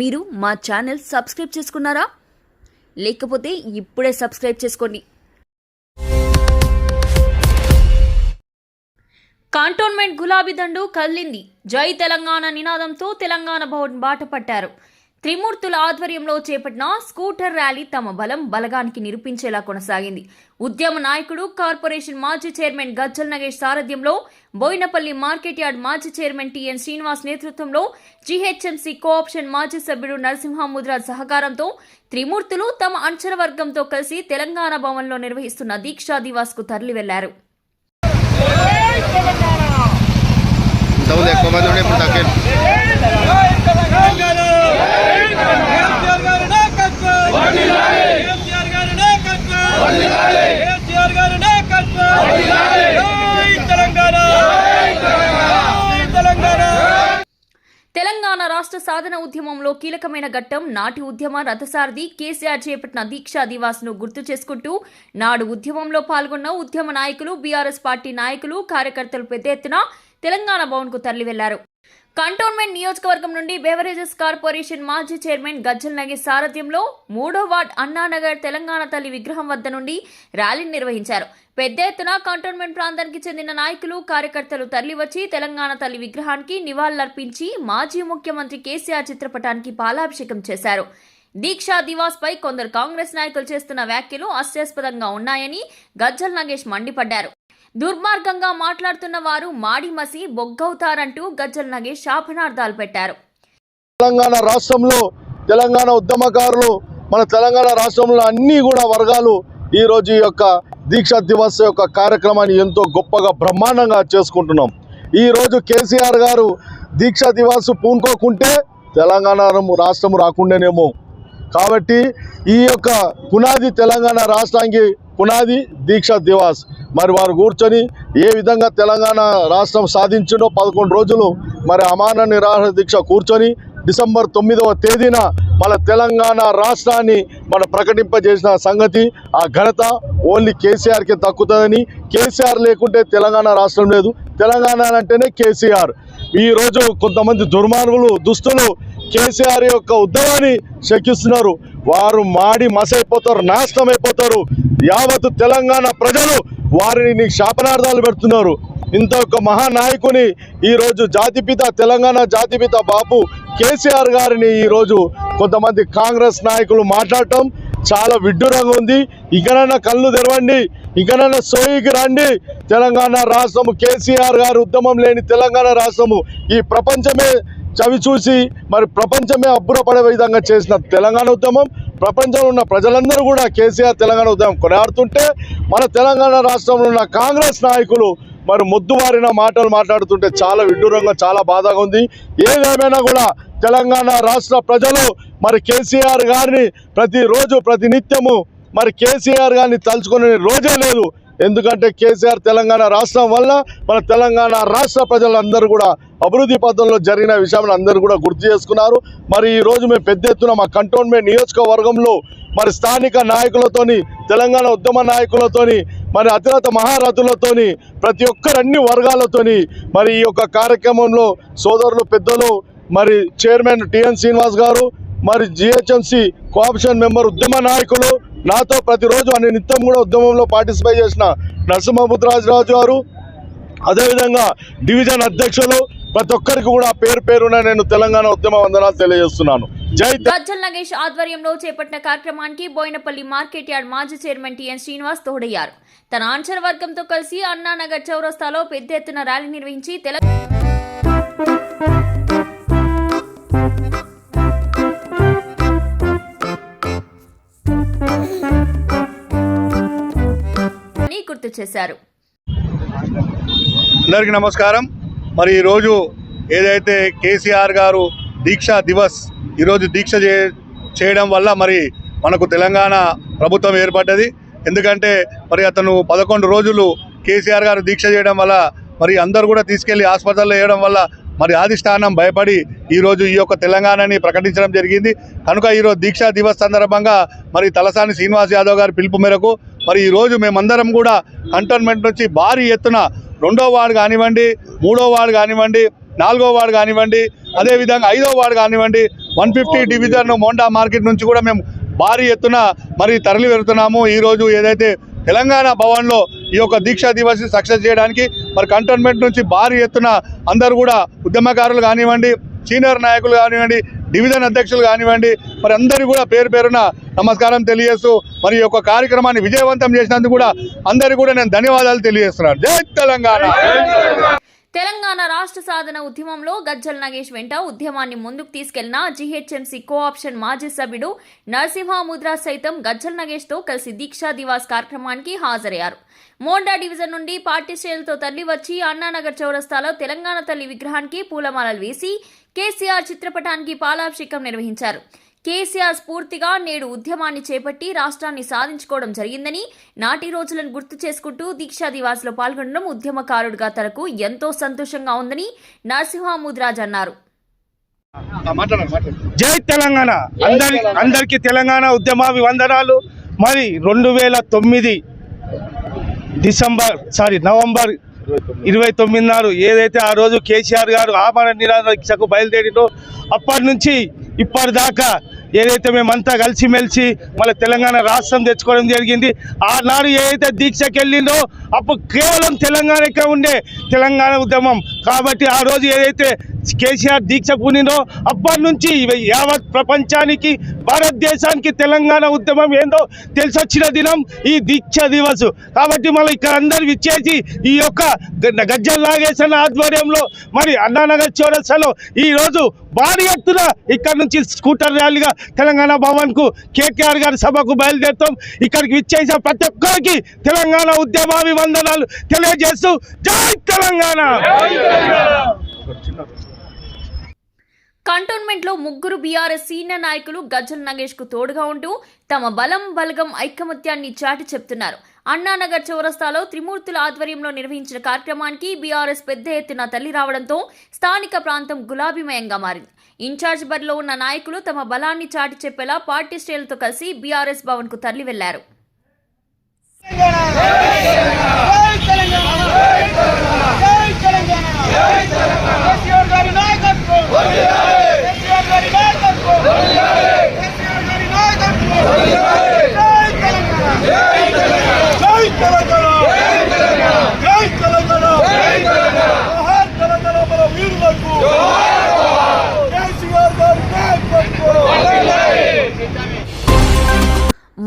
మీరు మా channel subscribe చేసుకున్నారా? లేకపోతే ఇప్పుడే సబ్స్క్రైబ్ చేసుకోండి. కాంటోన్మెంట్ గులాబీ దండు కదిలింది. జై తెలంగాణ నినాదంతో తెలంగాణ భవన్ బాట పట్టారు. త్రిమూర్తుల ఆధ్వర్యంలో చేపట్టిన స్కూటర్ ర్యాలీ తమ బలం బలగానికి నిరూపించేలా కొనసాగింది. ఉద్యమ నాయకుడు కార్పొరేషన్ మాజీ చైర్మన్ గజ్జల్ నగేష్ సారథ్యంలో బోయినపల్లి మార్కెట్ యార్డ్ మాజీ చైర్మన్ టిఎన్ శ్రీనివాస్ నేతృత్వంలో జీహెచ్ఎంసీ కోఆప్షన్ మాజీ సభ్యుడు నరసింహముద్రాజ్ సహకారంతో త్రిమూర్తులు తమ అంచన వర్గంతో కలిసి తెలంగాణ భవన్లో నిర్వహిస్తున్న దీక్షా దివాస్కు తరలి వెళ్ళారు ఎక్కువ మంది ఉండే ఇప్పుడు తగ్గండి తెలంగాణ రాష్ట్ర సాధన ఉద్యమంలో కీలకమైన ఘట్టం నాటి ఉద్యమ రథసారథి కేసీఆర్ చేపట్టిన దీక్షా దివాస్ను గుర్తు చేసుకుంటూ నాడు ఉద్యమంలో పాల్గొన్న ఉద్యమ నాయకులు బీఆర్ఎస్ పార్టీ నాయకులు కార్యకర్తలు పెద్ద ఎత్తున తెలంగాణ భవన్కు తరలి వెళ్ళారు కంటోన్మెంట్ నియోజకవర్గం నుండి బెవరేజెస్ కార్పొరేషన్ మాజీ చైర్మన్ గజ్జల్ నగి సారథ్యంలో మూడో వార్డ్ అన్నానగర్ తెలంగాణ తల్లి విగ్రహం వద్ద నుండి ర్యాలీని నిర్వహించారు. పెద్ద ఎత్తున కంటోన్మెంట్ ప్రాంతానికి చెందిన నాయకులు కార్యకర్తలు తరలివచ్చి తెలంగాణ తల్లి విగ్రహానికి నివాళులర్పించి మాజీ ముఖ్యమంత్రి కేసీఆర్ చిత్రపటానికి పాలాభిషేకం చేశారు. దీక్షా దివాస్ పై కొందరు కాంగ్రెస్ నాయకులు చేస్తున్న వ్యాఖ్యలు హాస్యాస్పదంగా ఉన్నాయని గజ్జల్ నగేష్ మండిపడ్డారు. దుర్మార్గంగా మాట్లాడుతున్న వారు మాడి మసి బొగ్గవుతారంటూ గజ్జల నగేష్ శాపనార్థాలు పెట్టారు. తెలంగాణ రాష్ట్రంలో తెలంగాణ ఉద్యమకారులు మన తెలంగాణ రాష్ట్రంలో అన్ని కూడా వర్గాలు ఈ రోజు ఈ యొక్క దీక్షా దివస్ యొక్క కార్యక్రమాన్ని ఎంతో గొప్పగా బ్రహ్మాండంగా చేసుకుంటున్నాం. ఈ రోజు కేసీఆర్ గారు దీక్షా దివాస్ పూనుకోకుంటే తెలంగాణ రాష్ట్రం రాకుండానేమో. కాబట్టి ఈ యొక్క పునాది తెలంగాణ రాష్ట్రానికి పునాది దీక్షా దివాస్. మరి వారు కూర్చొని ఏ విధంగా తెలంగాణ రాష్ట్రం సాధించిండో పదకొండు రోజులు మరి అమాన నిరాహార దీక్ష కూర్చొని డిసెంబర్ తొమ్మిదవ తేదీన మన తెలంగాణ రాష్ట్రాన్ని మన ప్రకటింపజేసిన సంగతి ఆ ఘనత ఓన్లీ కేసీఆర్కే దక్కుతుందని. కేసీఆర్ లేకుంటే తెలంగాణ రాష్ట్రం లేదు. తెలంగాణ అంటేనే కేసీఆర్. ఈరోజు కొంతమంది దుర్మార్గులు దుస్తులు కేసీఆర్ యొక్క ఉద్యమాన్ని శకిస్తున్నారు. వారు మాడి మసైపోతారు నాశనం అయిపోతారు యావత్ తెలంగాణ ప్రజలు వారిని శాపనార్థాలు పెడుతున్నారు. ఇంత ఒక మహానాయకుని ఈరోజు జాతిపిత తెలంగాణ జాతిపిత బాపు కేసీఆర్ గారిని ఈరోజు కొంతమంది కాంగ్రెస్ నాయకులు మాట్లాడటం చాలా విడ్డూరంగా ఉంది. ఇకనైనా కళ్ళు తెరవండి. ఇకనైనా సోయికి రండి. తెలంగాణ రాష్ట్రము కేసీఆర్ గారు ఉద్యమం లేని తెలంగాణ రాష్ట్రము ఈ ప్రపంచమే చవి చూసి మరి ప్రపంచమే అబ్బురపడే విధంగా చేసిన తెలంగాణ ఉద్యమం ప్రపంచంలో ఉన్న ప్రజలందరూ కూడా కేసీఆర్ తెలంగాణ ఉద్యమం కొనియాడుతుంటే మన తెలంగాణ రాష్ట్రంలో ఉన్న కాంగ్రెస్ నాయకులు మరి ముద్దువారిన మాటలు మాట్లాడుతుంటే చాలా విడ్డూరంగా చాలా బాధగా ఉంది. ఏదేమైనా కూడా తెలంగాణ రాష్ట్ర ప్రజలు మరి కేసీఆర్ గారిని ప్రతిరోజు ప్రతి నిత్యము మరి కేసీఆర్ గారిని తలుచుకునే రోజే లేదు. ఎందుకంటే కేసీఆర్ తెలంగాణ రాష్ట్రం వల్ల మన తెలంగాణ రాష్ట్ర ప్రజలందరూ కూడా అభివృద్ధి పథంలో జరిగిన విషయాన్ని అందరూ కూడా గుర్తు చేసుకున్నారు. మరి ఈ రోజు మేము పెద్ద ఎత్తున మా కంటోన్మెంట్ నియోజకవర్గంలో మరి స్థానిక నాయకులతోని తెలంగాణ ఉద్యమ నాయకులతోని మరి అతిరత మహారథులతోని ప్రతి ఒక్కరు అన్ని వర్గాలతోని మరి ఈ యొక్క కార్యక్రమంలో సోదరులు పెద్దలు మరి చైర్మన్ టిఎన్ శ్రీనివాస్ గారు మరి జిహెచ్ఎంసి కోఆప్షన్ మెంబర్ ఉద్యమ నాయకులు నాతో ప్రతిరోజు అన్ని నిత్యం కూడా ఉద్యమంలో పార్టిసిపేట్ చేసిన నరసింహబుద్రాజరాజు గారు అదేవిధంగా డివిజన్ అధ్యక్షులు ప్రతి ఒక్కరికి కూడా పేరు పేరున నేను తెలంగాణ ఉద్యమ వందనాలు తెలియజేస్తున్నాను. గజ్జల్ నగేష్ ఆధ్వర్యంలో చేపట్టిన కార్యక్రమానికి బోయినపల్లి మార్కెట్ యార్డ్ మాజీ చైర్మన్ టిఎన్ శ్రీనివాస్ తోడయ్యారు. తన ఆన్సర్ వర్గంతో కలిసి అన్నానగర్ చౌరస్తాలో పెద్ద ఎత్తున ర్యాలీ నిర్వహించి తెలంగాణ గుర్తు చేశారు. అందరికీ నమస్కారం. మరి ఈరోజు ఏదైతే కేసీఆర్ గారు దీక్షా దివస్ ఈరోజు దీక్ష చేయడం వల్ల మరి మనకు తెలంగాణ ప్రభుత్వం ఏర్పడ్డది. ఎందుకంటే మరి అతను పదకొండు రోజులు కేసీఆర్ గారు దీక్ష చేయడం వల్ల మరి అందరు కూడా తీసుకెళ్ళి హాస్పిటల్లో వేయడం వల్ల మరి ఆదిష్టానం భయపడి ఈరోజు ఈ యొక్క తెలంగాణని ప్రకటించడం జరిగింది. కనుక ఈరోజు దీక్షా దివస్ సందర్భంగా మరి తలసాని శ్రీనివాస్ యాదవ్ గారి పిలుపు మేరకు మరి ఈరోజు మేమందరం కూడా కంటోన్మెంట్ నుంచి భారీ ఎత్తున రెండో వార్డు కానివ్వండి మూడో వార్డు కానివ్వండి నాలుగో వార్డు కానివ్వండి అదేవిధంగా ఐదో వార్డు కానివ్వండి one fifty division Monda market నుంచి కూడా మేము భారీ ఎత్తున మరి తరలి వెళ్తున్నాము. ఈరోజు ఏదైతే తెలంగాణ భవన్లో ఈ యొక్క దీక్షా దివస్ సక్సెస్ చేయడానికి మరి కంటోన్మెంట్ నుంచి భారీ ఎత్తున అందరూ కూడా ఉద్యమకారులు కానివ్వండి సీనియర్ నాయకులు కానివ్వండి డివిజన్ అధ్యక్షులు కానివ్వండి మరి అందరూ కూడా పేరు పేరున నమస్కారం తెలియజేస్తూ మరి యొక్క కార్యక్రమాన్ని విజయవంతం చేసినందుకు కూడా అందరికీ కూడా నేను ధన్యవాదాలు తెలియజేస్తున్నాను. జై తెలంగాణ. తెలంగాణ రాష్ట్ర సాధన ఉద్యమంలో గజ్జల నగేష్ వెంట ఉద్యమాన్ని ముందుకు తీసుకెళ్ళిన జీహెచ్ఎంసీ కో ఆప్షన్ మాజీ సభ్యుడు నరసింహముద్రా సైతం గజ్జల నగేష్తో కలిసి దీక్షా దివాస్ కార్యక్రమానికి హాజరయ్యారు. మోండా డివిజన్ నుండి పార్టీ శ్రేణులతో తరలి వచ్చి అన్నానగర్ చౌరస్తాలో తెలంగాణ తల్లి విగ్రహానికి పూలమాలలు వేసి కేసీఆర్ చిత్రపటానికి పాలాభిషేకం నిర్వహించారు. కేసీఆర్ స్ఫూర్తిగా నేడు ఉద్యమాన్ని చేపట్టి రాష్ట్రాన్ని సాధించుకోవడం జరిగిందని నాటి రోజులను గుర్తు చేసుకుంటూ దీక్షా దివాస్లో పాల్గొనడం ఉద్యమకారుడిగా తనకు ఎంతో సంతోషంగా ఉందని నరసింహ ముద్రాజ్ అన్నారు జై తెలంగాణ. అందరి అందరికి తెలంగాణ ఉద్యమాభివందనాలు మరి రెండు వేల తొమ్మిది డిసెంబర్ సారీ నవంబర్ ఇరవై తొమ్మిది నాడు ఏదైతే ఆ రోజు కేసీఆర్ గారు ఆమరణ నిరాధ దీక్షకు బయలుదేరినో అప్పటి నుంచి ఇప్పటిదాకా ఏదైతే మేమంతా కలిసిమెలిసి మళ్ళీ తెలంగాణ రాష్ట్రం తెచ్చుకోవడం జరిగింది ఆనాడు ఏదైతే దీక్షకి వెళ్ళిందో అప్పుడు కేవలం తెలంగాణకే ఉండే? తెలంగాణ ఉద్యమం. కాబట్టి ఆ రోజు ఏదైతే కేసీఆర్ దీక్ష పూనినో అప్పటి నుంచి ఇవి యావత్ ప్రపంచానికి భారతదేశానికి తెలంగాణ ఉద్యమం ఏందో తెలిసొచ్చిన దినం ఈ దీక్ష దివస్. కాబట్టి మళ్ళీ ఇక్కడ అందరు విచ్చేసి ఈ యొక్క గ- గజ్జల లాగేసిన ఆధ్వర్యంలో మరి అన్నానగర్ చౌరస్తాలో ఈ రోజు భారీ ఎత్తున ఇక్కడ నుంచి స్కూటర్ ర్యాలీగా తెలంగాణ భవన్కు కేటీఆర్ గారి సభకు బయలుదేరుతాం. ఇక్కడికి విచ్చేసిన ప్రతి ఒక్కరికి తెలంగాణ ఉద్యమాభివందనాలు తెలియజేస్తూ జై తెలంగాణ! కంటోన్మెంట్లో ముగ్గురు బీఆర్ఎస్ సీనియర్ నాయకులు గజ్జల నగేష్కు తోడుగా ఉంటూ తమ బలం బలగం ఐకమత్యాన్ని చాటి చెప్తున్నారు. అన్నానగర్ చౌరస్తాలో త్రిమూర్తుల ఆధ్వర్యంలో నిర్వహించిన కార్యక్రమానికి బీఆర్ఎస్ పెద్ద ఎత్తున తల్లి రావడంతో స్థానిక ప్రాంతం గులాబీమయంగా మారింది. ఇన్ఛార్జ్ బరిలో ఉన్న నాయకులు తమ బలాన్ని చాటి చెప్పేలా పార్టీ శ్రేణులతో కలిసి బీఆర్ఎస్ భవన్కు తరలి వెళ్ళారు.